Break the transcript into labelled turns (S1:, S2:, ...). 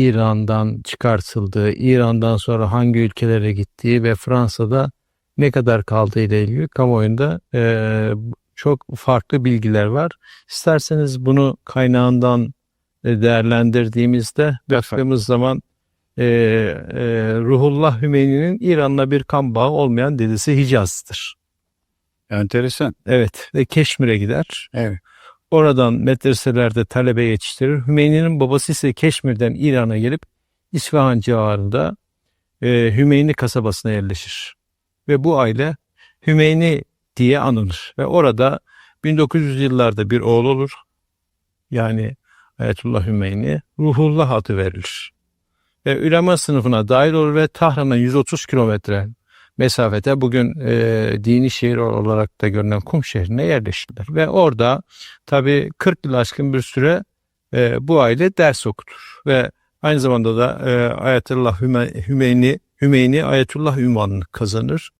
S1: İran'dan çıkartıldığı, İran'dan sonra hangi ülkelere gittiği ve Fransa'da ne kadar kaldığı ile ilgili kamuoyunda e, çok farklı bilgiler var. İsterseniz bunu kaynağından değerlendirdiğimizde baktığımız zaman e, e, Ruhullah Hümeyni'nin İran'la bir kan bağı olmayan dedesi Hicaz'dır.
S2: Enteresan.
S1: Evet ve Keşmir'e gider.
S2: Evet.
S1: Oradan medreselerde talebe yetiştirir. Hümeyni'nin babası ise Keşmir'den İran'a gelip İsfahan civarında e, Hümeyni kasabasına yerleşir. Ve bu aile Hümeyni diye anılır. Ve orada 1900 yıllarda bir oğul olur. Yani Ayetullah Hümeyni Ruhullah adı verilir. Ve ülema sınıfına dahil olur ve Tahran'a 130 kilometre mesafede bugün e, dini şehir olarak da görünen Kum şehrine yerleştiler. Ve orada tabii 40 yıl aşkın bir süre e, bu aile ders okutur. Ve aynı zamanda da e, Ayetullah Hüme- Hümeyni, Hümeyni Ayetullah ünvanını kazanır.